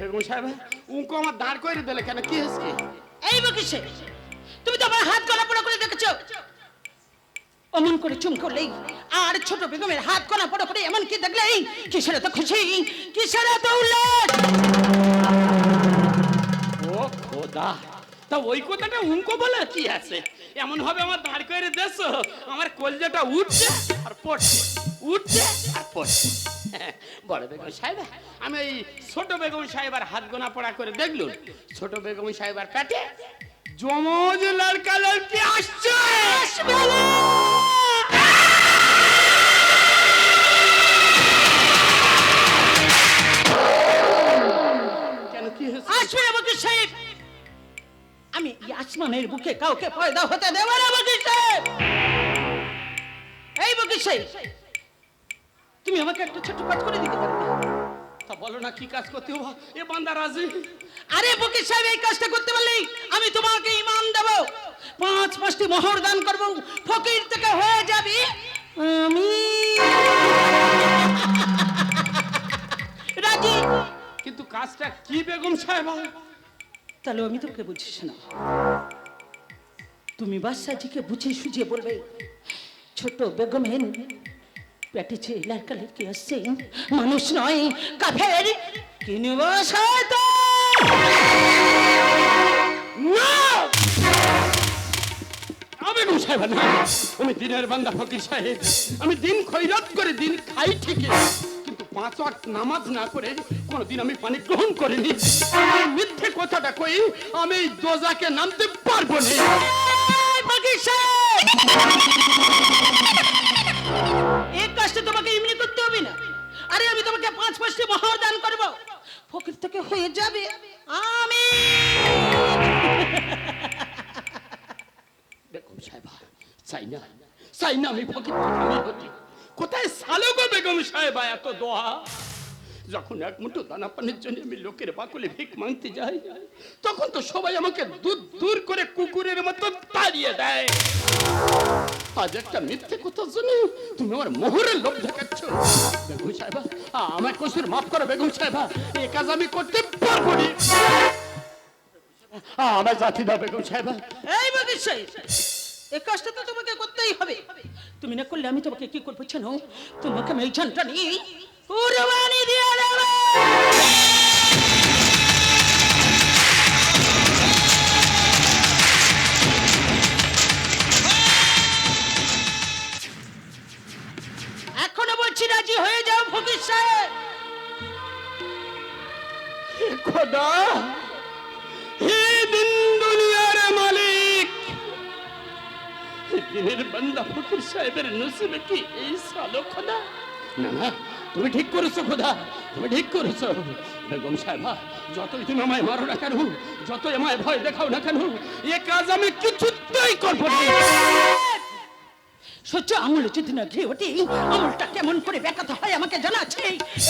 বেগম সাহেব? উঙ্কো আমার দাঁড় করে দিলে কেন? কি হয়েছে? কি? এই বকিসে তুমি তো আমার হাত গলা পড়া করে দেখেছ। অমন করে চুম করলেই আর ছোট বেগমের হাত গলা পড়া করে এমন কি দেখলেই? কিসের এত খুশি? কিসের এত উল্লাস? ও খোদা তা ওই কথাটা উঙ্কো বলে কি আছে? এমন হবে আমার দাঁড় করে দেশ আমার কলজাটা উঠছে আর পড়ছে উঠছে আর পড়ছে। বড় বেগম সাহেব আমি এই ছোট বেগম সাহেবার হাত গোনা পড়া করে দেখলুন। ছোট বেগম সাহেবার পেটে জমজ লড়কা লড়কি আসছে। আসবে আমাকে সাহেব। আমি আসমানের বুকে কাউকে পয়দা হতে দেব না বকির সাহেব। এই বকির সাহেব তুমি আমাকে একটা ছোট্ট কাজ করে দিতে পারবে তা বলো না, কি কাজ করতে হবে? এ বান্দা রাজি? আরে বকির সাহেব, এই কাজটা করতে পারলেই আমি তোমাকে ইমান দেব। পাঁচ পাঁচটি মোহর দান করব। ফকির থেকে হয়ে যাবি। আমি। রাজি? কিন্তু কাজটা কি বেগম সাহেব? তাহলে আমি তোকে বুঝিস না তুমি বাদশাজিকে বুঝিয়ে সুঝিয়ে বলবে, ছোট বেগমের পেটে যে এলাকা লেগে আসছে? মানুষ নয় কাফের। কিনব শয়তান না না সাহেব না আমি দিনের বান্দা ফকির সাহেব। আমি দিন খৈরাত করে দিন খাই ঠিকই। কিন্তু পাঁচ ওয়াক্ত নামাজ না করে কোনোদিন আমি পানি গ্রহণ করিনি। মিথ্যে কথাটা কই আমি দোজাকে নামতে পারব না। ফকির সাহেব! চাই না চাই না আমি ফকির আমি কোথায় সালো গো বেগম সাহেব এত দোয়া যখন এক মুঠো দানা পানির জন্য আমি লোকের বাকুলে ভিক মাংতে যাই, তখন তো সবাই আমাকে দূর দূর করে কুকুরের মতো তাড়িয়ে দেয়। আজ একটা মিথ্যে কথা শুনে তুমি আমার মোহরের লোভ দেখাচ্ছ। বেগম সাহেবা আমার কসুর মাফ করো বেগম সাহেবা, এ কাজ আমি করতে পারব না। আমার জাতি দাও বেগম সাহেবা। এই সাহেব এই কাজটা তো তোমাকে করতেই হবে। তুমি না করলে আমি তোমাকে কি করব জানো? তোমাকে আমি এই জানটা নিয়ে কুরবানি দিয়ে দেবো। এখনও বলছি রাজি হয়ে যাও সাহেব খোদা! দিনের বান্দা ফকির সাহেবের নসিবে কি এই সালো খোদা? না না, তুমি ঠিক করেছ খোদা, তুমি ঠিক করেছ। বেগম সাহেবা যতই তুমি আমায় মারো না কেন, যতই আমায় ভয় দেখাও না কেন, এ কাজ আমি কিছুতেই করব না। সহ্য, আমল যদি না ঘিরে ওঠে, আমলটা কেমন করে ব্যাখ্যাতে হয় আমাকে জানাচ্ছে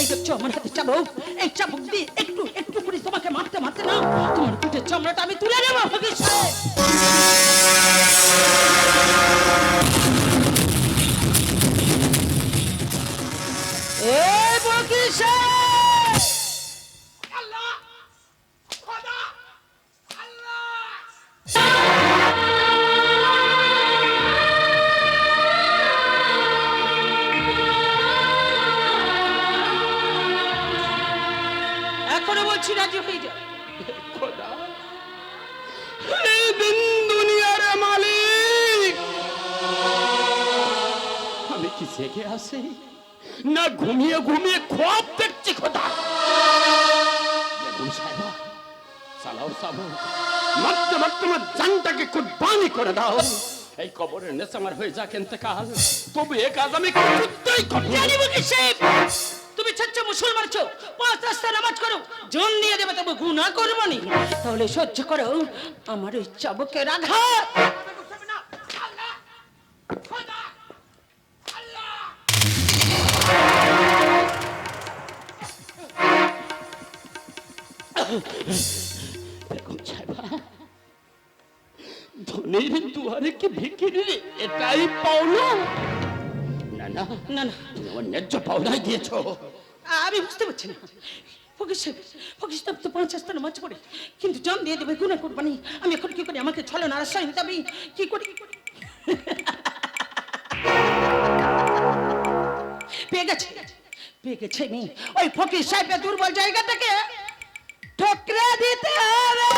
এই দেখছ, আমার হাতে চাবুক, এই চাবুক দিয়ে একটু একটু করে তোমাকে মারতে মারতে না, তোমার পিঠের চামড়াটা আমি তুলে নেব, ফকির আল্লাহ এখনও বলছি রাজি হয়ে যাও। খোদা হে দিন দুনিয়ার মালিক, আমি কি জেগে আছি? না ঘুমিয়ে ঘুমিয়ে খোয়াব দেখছি খোদা। আমার জানটাকে করে দাও। এই কবরের নেশা আমার হয়ে তবু তুমি ছাচ্ছ মুসলমান ছো পাঁচ রাস্তা নামাজ করো জন দিয়ে দেবে, তবু করব নি। তাহলে সহ্য করো, আমার ওই চাবকের আঘাত। ধনের দুয়ারে কি ভিকিরি এটাই পাওনা না না না না তুমি আমার ন্যায্য পাওনাই দিয়েছ আমি বুঝতে পারছি না ফকির মাছ পড়ে কিন্তু জান দিয়ে দেবে গুণা করবানি আমি এখন কি করি আমাকে ছলো না আশ্রয় নিতে হবে কি করি পেয়ে গেছে পেয়ে গেছে আমি ওই ফকির সাহেবের দুর্বল জায়গাটাকে ঠকরে দিতে হবে।